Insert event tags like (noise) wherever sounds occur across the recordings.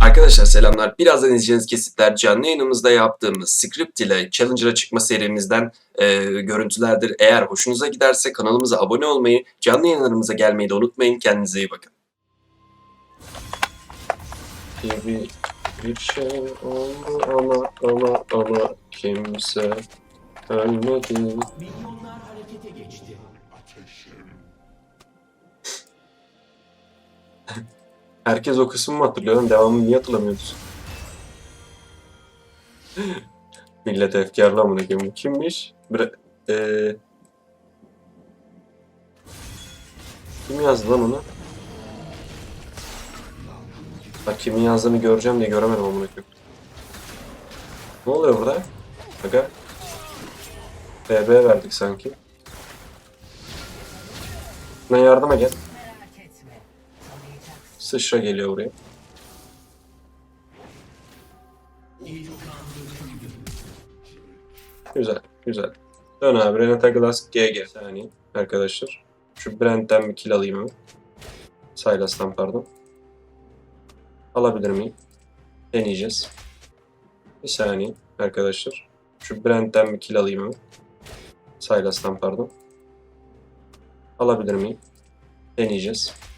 Arkadaşlar selamlar. Birazdan izleyeceğiniz kesitler canlı yayınımızda yaptığımız script ile Challenger'a çıkma serimizden e, görüntülerdir. Eğer hoşunuza giderse kanalımıza abone olmayı, canlı yayınlarımıza gelmeyi de unutmayın. Kendinize iyi bakın. Gibi bir şey oldu ama ama ama kimse ölmedi. Milyonlar harekete geçti. Herkes o kısmı mı hatırlıyor? lan? Devamını niye hatırlamıyoruz? (laughs) Millet efkarlı amına koyayım. Bu Kimmiş? Bre eee Kim yazdı lan onu? Bak kimin yazdığını göreceğim diye göremedim amına koyayım. Ne oluyor burada? Aga. BB verdik sanki. Buna yardıma gel. Sıçra geliyor buraya. Güzel, güzel. Dön abi Renata Glass GG. Saniye arkadaşlar. Şu Brent'ten bir kill alayım hemen. Silas'tan pardon. Alabilir miyim? Deneyeceğiz. Bir saniye arkadaşlar. Şu Brent'ten bir kill alayım hemen. Silas'tan pardon. Alabilir miyim? Deneyeceğiz.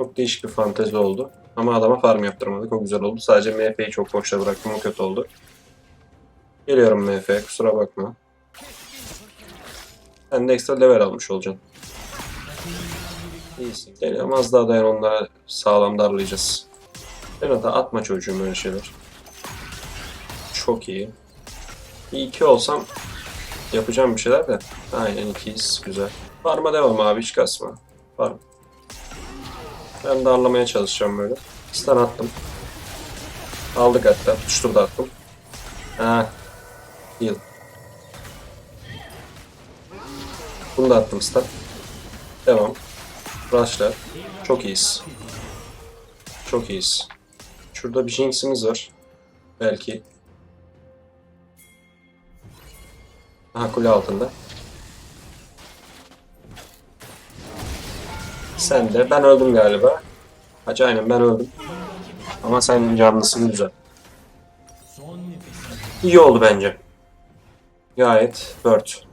Çok değişik bir fantezi oldu. Ama adama farm yaptırmadık. O güzel oldu. Sadece MF'yi çok boşta bıraktım. O kötü oldu. Geliyorum MF. Kusura bakma. Sen de ekstra level almış olacaksın. İyisin. Geliyorum az daha dayan onlara sağlam darlayacağız. Renata atma çocuğum öyle şeyler. Çok iyi. Bir iki olsam yapacağım bir şeyler de. Aynen ikiyiz. Güzel. Farma devam abi hiç kasma. Farm. Ben darlamaya çalışacağım böyle. Stun attım. Aldık hatta. Tutuştur da attım. Ha. Heal. Bunu da attım stun. Devam. Rush'la. Çok iyiyiz. Çok iyiyiz. Şurada bir Jinx'imiz var. Belki. Aha kule altında. Sen de. Ben öldüm galiba. Hacı aynen ben öldüm. Ama sen canlısın güzel. İyi oldu bence. Gayet 4.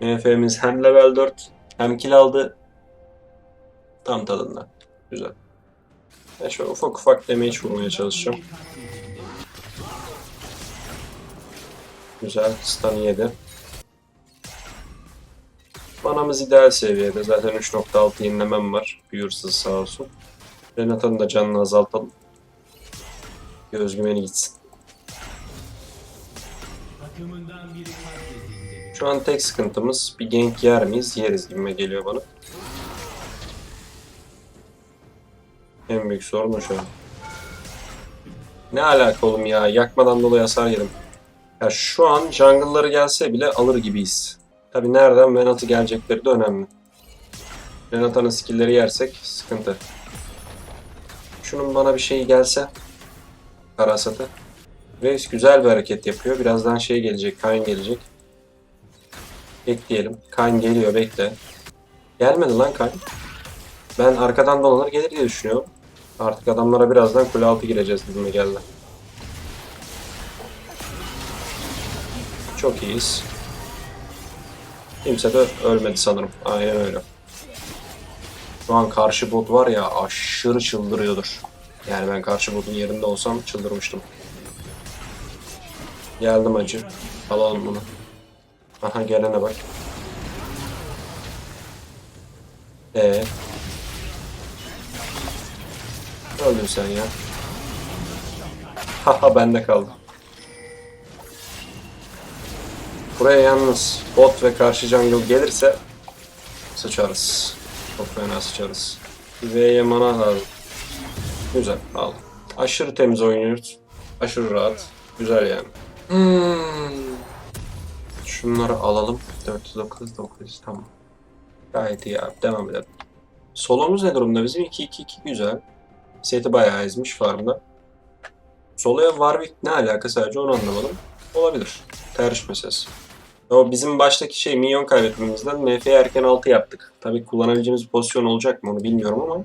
MF'miz hem level 4 hem kill aldı. Tam tadında. Güzel. Ben şöyle ufak ufak damage vurmaya çalışacağım. Güzel. Stun yedi. Manamız ideal seviyede. Zaten 3.6 yenilemem var. Büyürsüz sağ olsun. Renata'nın da canını azaltalım. Bir özgüveni gitsin. Şu an tek sıkıntımız bir gank yer miyiz? Yeriz gibime geliyor bana. En büyük sorun o şu an. Ne alaka oğlum ya? Yakmadan dolayı hasar yedim. Ya şu an jungle'ları gelse bile alır gibiyiz. Tabi nereden Venat'ı gelecekleri de önemli. Renata'nın skill'leri yersek sıkıntı. Şunun bana bir şey gelse. Karasatı. Reis güzel bir hareket yapıyor. Birazdan şey gelecek, Kayn gelecek. Bekleyelim. Kayn geliyor, bekle. Gelmedi lan Kayn. Ben arkadan dolanır gelir diye düşünüyorum. Artık adamlara birazdan kule altı gireceğiz gibime geldi. Çok iyiyiz. Kimse de ölmedi sanırım. Aynen öyle. Şu an karşı bot var ya aşırı çıldırıyordur. Yani ben karşı botun yerinde olsam çıldırmıştım. Geldim acı. Alalım bunu. Aha gelene bak. Ee. Öldün sen ya. Haha bende kaldı. Buraya yalnız bot ve karşı jungle gelirse sıçarız. Çok fena sıçarız. V'ye mana lazım. Güzel aldım. Aşırı temiz oynuyoruz. Aşırı rahat. Güzel yani. Hmm. Şunları alalım. 409, 900 tamam. Gayet iyi abi. Devam edelim. Solomuz ne durumda bizim? 2-2-2 güzel. Seti bayağı ezmiş farmda. Solo'ya Warwick ne alaka sadece onu anlamadım. Olabilir. Tercih meselesi. O bizim baştaki şey minyon kaybetmemizden MF'yi erken 6 yaptık. Tabii kullanabileceğimiz pozisyon olacak mı onu bilmiyorum ama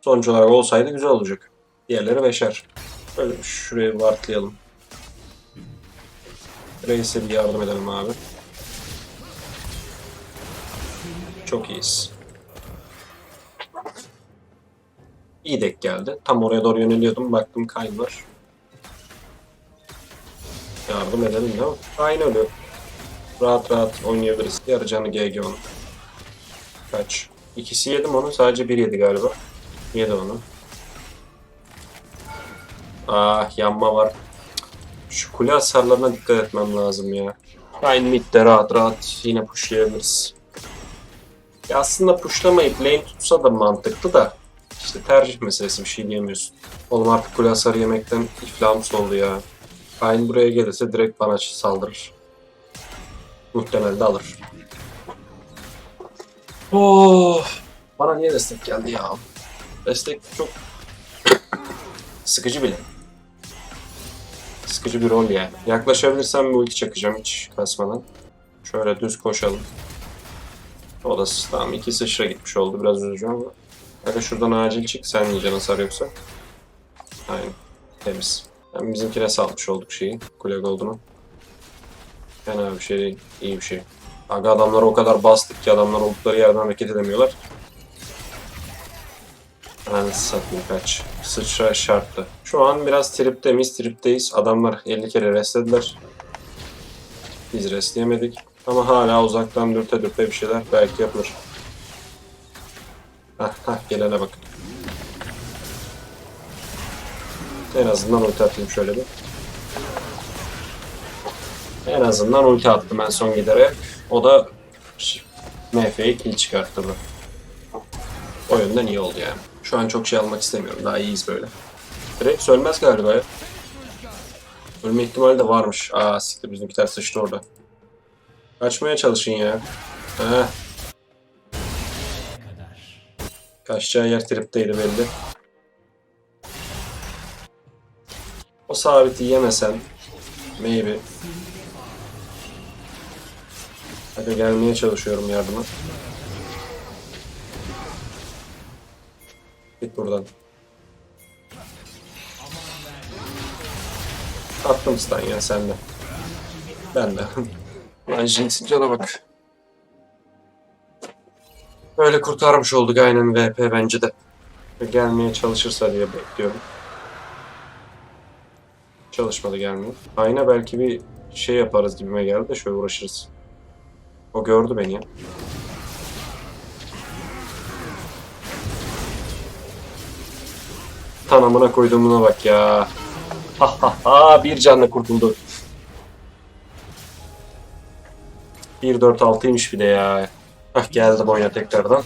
sonuç olarak olsaydı güzel olacak. Diğerleri beşer. Böyle şuraya vartlayalım. Reis'e bir yardım edelim abi. Çok iyiyiz. İyi denk geldi. Tam oraya doğru yöneliyordum. Baktım Kayn var. Yardım edelim mi? Kayn ölüyor. Rahat rahat oynayabiliriz. Yarı canı GG onun. Kaç? İkisi yedim onu. Sadece bir yedi galiba. Yedi onu. Ah yanma var. Şu kule hasarlarına dikkat etmem lazım ya. Kayn midde rahat rahat yine pushlayabiliriz. Ya aslında pushlamayıp lane tutsa da mantıklı da işte tercih meselesi bir şey diyemiyorsun. Oğlum artık kule hasarı yemekten iflahımız oldu ya. Kayn buraya gelirse direkt bana saldırır. Muhtemelen de alır. Oh, bana niye destek geldi ya? Destek çok sıkıcı bile. Sıkıcı bir rol yani. Yaklaşabilirsem bir ulti çakacağım hiç kasmadan. Şöyle düz koşalım. O da tamam iki sıçra gitmiş oldu biraz üzücü ama. Hadi şuradan acil çık sen yiyeceksin hasar yoksa. Aynen temiz. Hem bizimkine salmış olduk şeyi. Kule Gold'unu. Fena bir şey değil. iyi bir şey. Aga adamları o kadar bastık ki adamlar oldukları yerden hareket edemiyorlar. Anasını satayım kaç. Sıçra şarttı. Şu an biraz tripte miyiz? Tripteyiz. Adamlar 50 kere restlediler. Biz restleyemedik. Ama hala uzaktan dürte dürte bir şeyler belki yapılır. Hah hah gelene bak. En azından ulti atayım şöyle bir. En azından ulti attım en son giderek. O da MF'yi kill çıkarttı bu. O yönden iyi oldu yani. Şu an çok şey almak istemiyorum. Daha iyiyiz böyle. Direkt ölmez galiba ya. Ölme ihtimali de varmış. Aa siktir bizimkiler sıçtı orada. Kaçmaya çalışın ya. Heh. Kaçacağı yer tripteydi belli. O sabiti yemesen maybe. Hadi gelmeye çalışıyorum yardıma. Git buradan. Attım stun ya sen de. Ben de. (laughs) Lan Jinx'in cana bak. Böyle kurtarmış olduk aynen VP bence de. Gelmeye çalışırsa diye bekliyorum. Çalışmadı gelmiyor. Ayna belki bir şey yaparız gibime geldi de şöyle uğraşırız. O gördü beni ya. Tanamına koyduğumuna bak ya. Ha ha ha bir canla kurtuldu. 1-4-6'ymış bir de ya. Hah geldim oyuna tekrardan.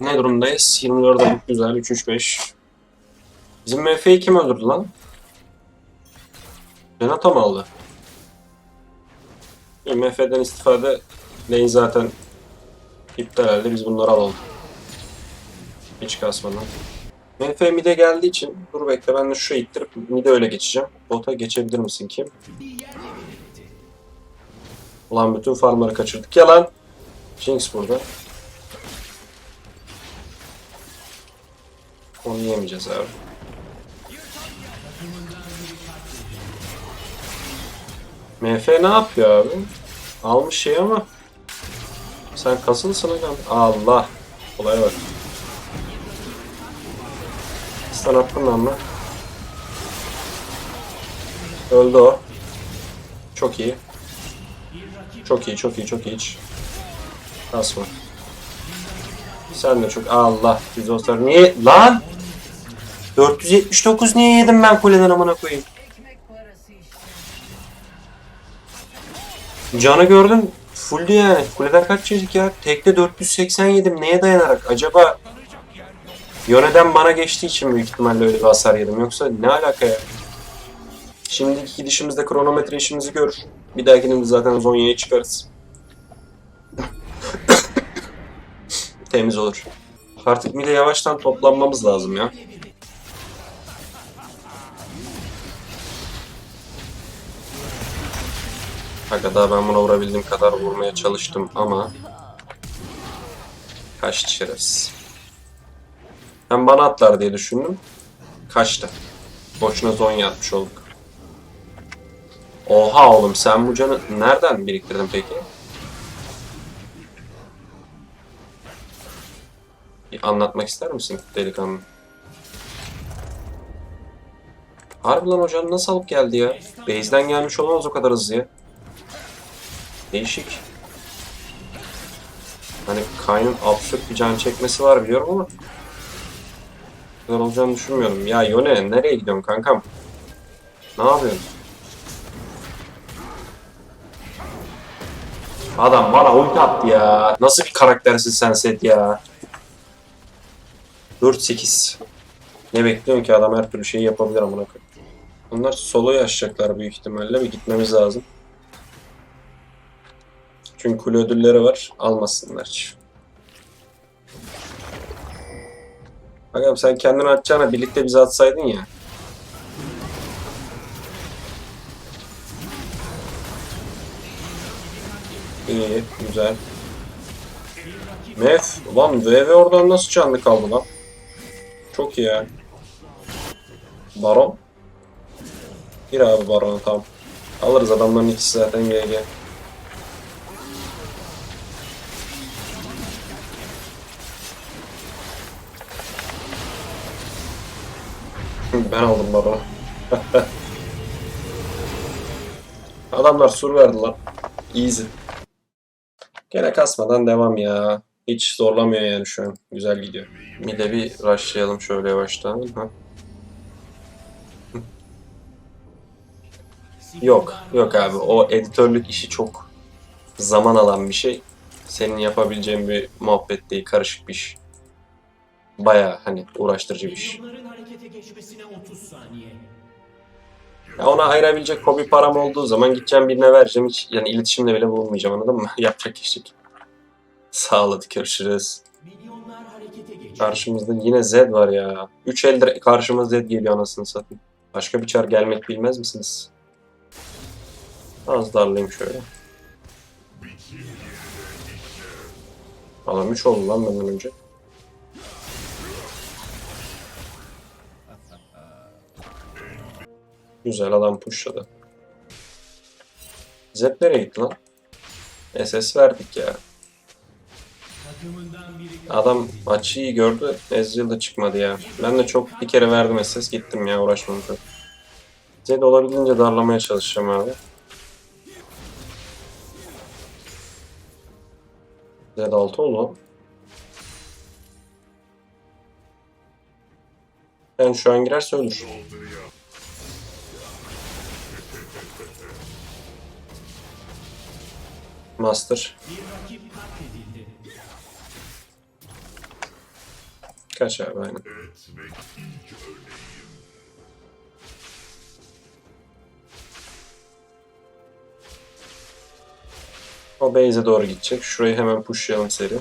Ne durumdayız? 24 alıp güzel 3-3-5. Bizim MF'yi kim öldürdü lan? Renata mı aldı? MF'den istifade lane zaten iptal halde biz bunları alalım. Hiç kasmadan. MF mid'e geldiği için dur bekle ben de şuraya ittirip mid'e öyle geçeceğim. Bota geçebilir misin kim? Ulan bütün farmları kaçırdık ya lan. Jinx burada. Onu yemeyeceğiz abi. MF ne yapıyor abi? Almış şey ama sen kasılsın hocam. Allah. Olaya bak. Stun attın lan mı? Öldü o. Çok iyi. Çok iyi, çok iyi, çok iyi. Hiç. Kasma. Sen de çok... Allah. Biz dostlar niye... Lan! 479 niye yedim ben kuleden amına koyayım? Canı gördün. Fulldü yani. Kuleden kaç yedik ya? Tekte 480 yedim. Neye dayanarak? Acaba Yone'den bana geçtiği için büyük ihtimalle öyle bir hasar yedim. Yoksa ne alaka ya? Şimdiki gidişimizde kronometre işimizi görür. Bir dahakinde zaten Zonya'ya çıkarız. (coughs) Temiz olur. Artık bir de yavaştan toplanmamız lazım ya. Aga daha ben buna vurabildiğim kadar vurmaya çalıştım ama kaçtı şerefsiz. Ben bana atlar diye düşündüm. Kaçtı. Boşuna zonya atmış olduk. Oha oğlum sen bu canı nereden biriktirdin peki? Bir anlatmak ister misin delikanlı? Harbi lan hocam nasıl alıp geldi ya? Base'den gelmiş olamaz o kadar hızlı ya. Değişik. Hani Kayn'ın absürt bir can çekmesi var biliyorum ama kadar olacağını düşünmüyorum. Ya Yone nereye gidiyorsun kankam? Ne yapıyorsun? Adam bana ulti attı ya. Nasıl bir karaktersin sen set ya? 4-8. Ne bekliyorsun ki adam her türlü şeyi yapabilir amına koyayım. Bunlar solo yaşayacaklar büyük ihtimalle ve gitmemiz lazım. Çünkü kule ödülleri var. Almasınlar. Bakalım sen kendini atacağına birlikte bizi atsaydın ya. İyi, güzel. Mef, ulan VV oradan nasıl canlı kaldı lan? Çok iyi ya. Baron. Gir abi Baron'a tamam. Alırız adamların ikisi zaten GG. Ben aldım Baron'u. Adamlar sur verdiler. Easy. Gene kasmadan devam ya. Hiç zorlamıyor yani şu an. Güzel gidiyor. Bir de bir rushlayalım şöyle yavaştan. Ha. Yok, yok abi. O editörlük işi çok zaman alan bir şey. Senin yapabileceğin bir muhabbet değil, karışık bir iş. Baya hani uğraştırıcı bir iş. Geçmesine 30 saniye. Ya ona ayırabilecek hobi param olduğu zaman gideceğim birine vereceğim. Hiç yani iletişimde bile bulunmayacağım anladın mı? (laughs) Yapacak işlik. Sağ ol hadi görüşürüz. Karşımızda yine Z var ya. 3 elde karşıma Z geliyor anasını satayım. Başka bir çar gelmek bilmez misiniz? Az darlayayım şöyle. Adam 3 oldu lan benden önce. Güzel adam pushladı. Z nereye gitti lan? SS verdik ya. Adam maçı iyi gördü. Ezreal da çıkmadı ya. Ben de çok bir kere verdim SS gittim ya uğraşmam çok. Zed olabildiğince darlamaya çalışacağım abi. Zed 6 oldu. Ben şu an girerse ölür. Master. Kaç abi aynen. O base'e doğru gidecek. Şurayı hemen pushlayalım seri.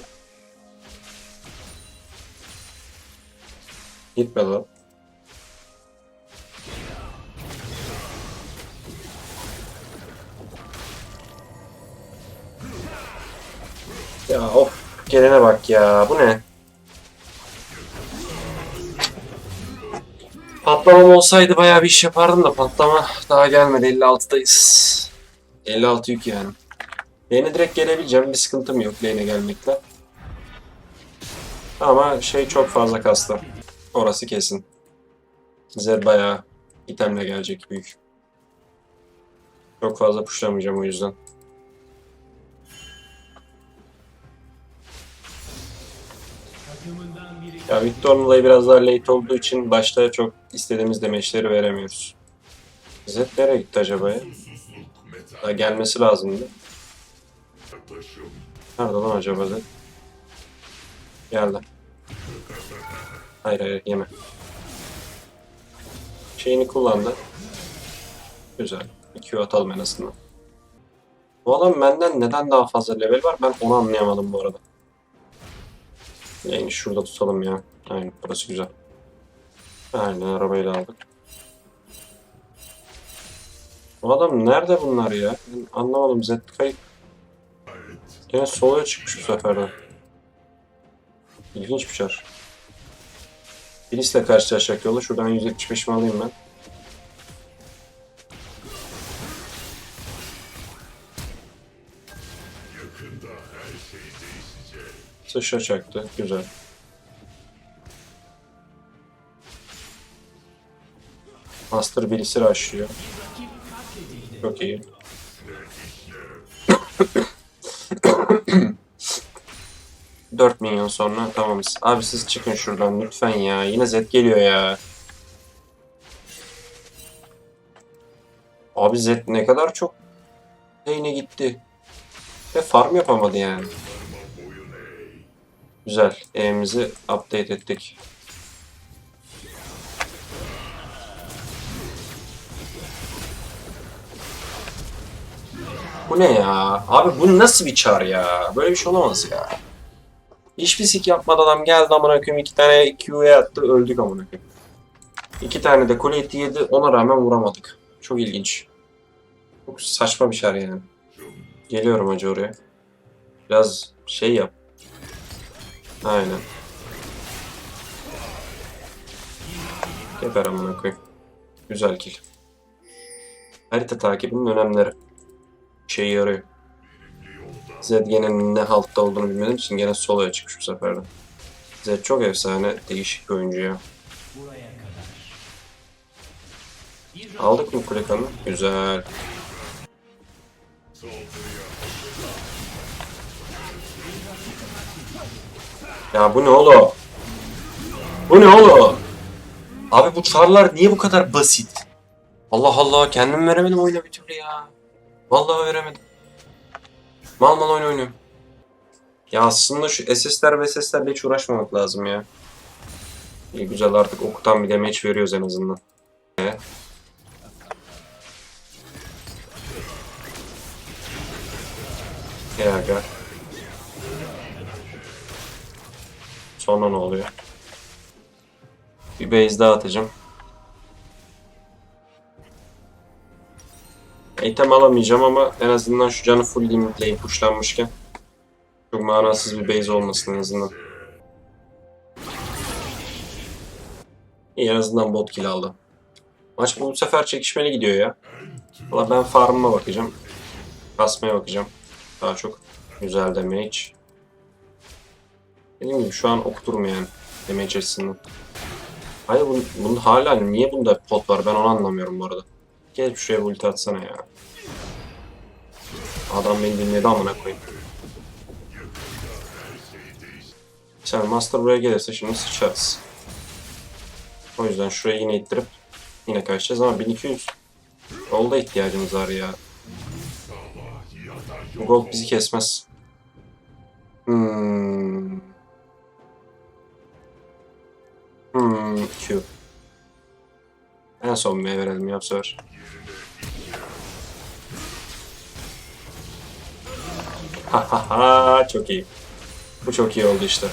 Gitmedi o. gelene bak ya bu ne? Patlamam olsaydı bayağı bir iş yapardım da patlama daha gelmedi 56'dayız. 56 yük yani. Lane'e direkt gelebileceğim bir sıkıntım yok lane'e gelmekle. Ama şey çok fazla kastı. Orası kesin. Zed bayağı itemle gelecek büyük. Çok fazla pushlamayacağım o yüzden. Ya Victor'un olayı biraz daha late olduğu için başta çok istediğimiz demeçleri veremiyoruz. Zed nereye gitti acaba ya? Daha gelmesi lazımdı. Nerede lan acaba Zed? Geldi. Hayır hayır yeme. Şeyini kullandı. Güzel. Bir Q atalım en azından. Bu adam benden neden daha fazla level var ben onu anlayamadım bu arada. Yani şurada tutalım ya. Aynen burası güzel. Aynen arabayı da aldık. O adam nerede bunlar ya? Ben anlamadım. Zetkay Gene soloya çıkmış bu sefer de. İlginç bir çar. Birisle karşılaşacak yola. Şuradan 175'imi alayım ben. Sıçra çaktı. Güzel. Master birisi başlıyor. Çok iyi. (coughs) Dört milyon sonra tamamız. Abi siz çıkın şuradan lütfen ya. Yine Z geliyor ya. Abi Z ne kadar çok lane'e gitti. Ve farm yapamadı yani. Güzel. E'mizi update ettik. Bu ne ya? Abi bu nasıl bir çar ya? Böyle bir şey olamaz ya. Hiçbir sik yapmadan adam geldi amına koyayım iki tane Q'ya attı öldük amına koyayım. İki tane de kule eti yedi ona rağmen vuramadık. Çok ilginç. Çok saçma bir çar yani. Geliyorum hacı oraya. Biraz şey yap. Aynen. Geber amına koyayım. Güzel kill. Harita takibinin önemleri. Şey yarıyor. Zed gene ne haltta olduğunu bilmediğim için gene soloya çıkmış bu sefer de. Zed çok efsane, değişik bir oyuncu ya. Aldık mı kule kanı? Güzel. Ya bu ne oğlum? Bu ne oğlum? Abi bu çarlar niye bu kadar basit? Allah Allah kendim veremedim oyuna bir türlü ya. Vallahi veremedim. Mal mal oyun oynuyorum. Ya aslında şu SS'ler ve SS'lerle hiç uğraşmamak lazım ya. İyi güzel artık okutan bir damage veriyoruz en azından. E? Gel aga. Sonra ne oluyor? Bir base daha atacağım. Item alamayacağım ama en azından şu canı full limitleyip pushlanmışken çok manasız bir base olmasın en azından. En azından bot kill aldı. Maç bu sefer çekişmeli gidiyor ya. Valla ben farmıma bakacağım. Kasmaya bakacağım. Daha çok güzel damage. Dediğim gibi şu an okuturum yani. Açısından. Hayır bunun, bunun hala niye bunda pot var ben onu anlamıyorum bu arada. Gel şuraya ulti atsana ya. Adam beni dinledi amına koyayım. Sen Master buraya gelirse şimdi sıçarız. O yüzden şuraya yine ittirip yine kaçacağız ama 1200 Gold'a ihtiyacımız var ya. Bu gold bizi kesmez. Hmm. Hmm, Q. En son M'ye verelim ya bu sefer. Ha çok iyi. Bu çok iyi oldu işte.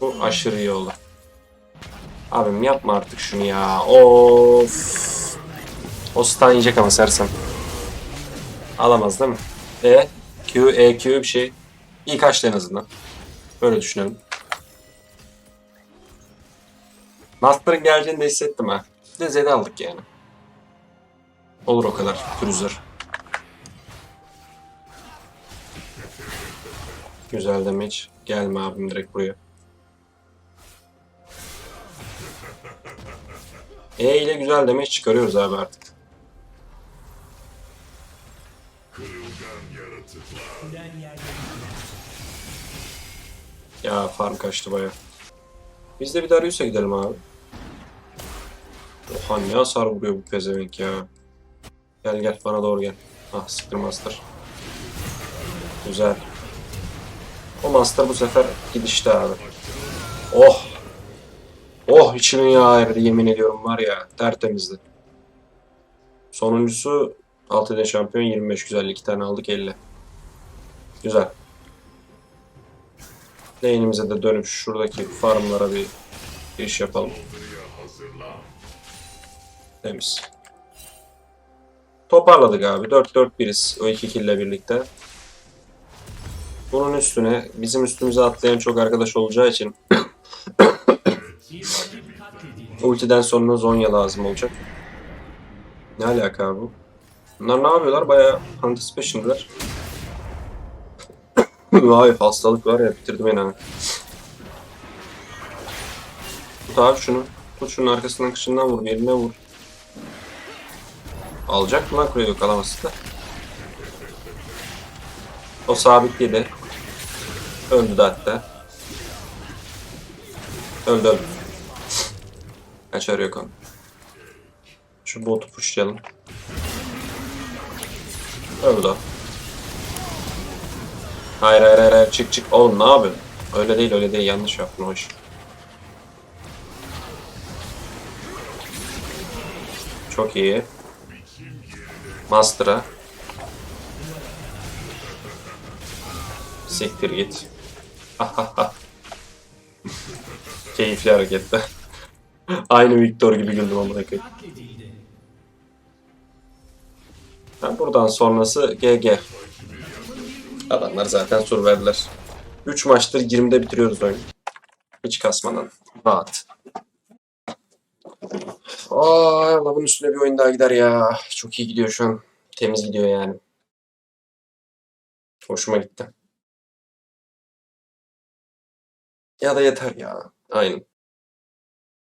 Bu aşırı iyi oldu. Abim yapma artık şunu ya. Of. O stun yiyecek ama sersem. Alamaz değil mi? E, Q, E, Q bir şey. İyi kaçtı en azından. Böyle düşünelim. Master'ın geleceğini de hissettim ha. Bir de Zed'i aldık yani. Olur o kadar. Cruiser. Güzel damage. Gelme abim direkt buraya. E ile güzel damage çıkarıyoruz abi artık. Ya farm kaçtı baya. Biz de bir Darius'a gidelim abi. Oha ne hasar vuruyor bu pezevenk ya. Gel gel bana doğru gel. Ah siktir master. Güzel. O master bu sefer gidişte abi. Oh. Oh içimin yağı erdi yemin ediyorum var ya tertemizdi. Sonuncusu 6 de şampiyon 25 güzel iki tane aldık 50. Güzel. Lane'imize de dönüp şuradaki farmlara bir iş yapalım. Temiz. Toparladık abi. 4-4-1'iz o iki kille birlikte. Bunun üstüne bizim üstümüze atlayan çok arkadaş olacağı için (coughs) ultiden sonra Zonya lazım olacak. Ne alaka abi bu? Bunlar ne yapıyorlar? Bayağı anticipation'dılar. (coughs) Vay hastalık var ya bitirdi beni ha. Tut abi şunu. Tut şunun arkasından kışından vur. Yerine vur. Alacak mı lan kuleyi yok alamazsın da. O sabitledi. Öldü de hatta. Öldü öldü. Kaçar yok onun. Şu botu pushlayalım. Öldü o. Hayır hayır hayır hayır çık çık. Oğlum ne yapıyorsun? Öyle değil öyle değil yanlış yaptın o iş. Çok iyi. Master'a. Siktir git. (laughs) Keyifli hareketler. (laughs) Aynı Victor gibi güldüm amına koyayım. Ha, buradan sonrası GG. Adamlar zaten sur verdiler. 3 maçtır 20'de bitiriyoruz oyunu. Hiç kasmadan. Rahat. Aa, bunun üstüne bir oyun daha gider ya. Çok iyi gidiyor şu an. Temiz gidiyor yani. Hoşuma gitti. Ya da yeter ya. Aynen.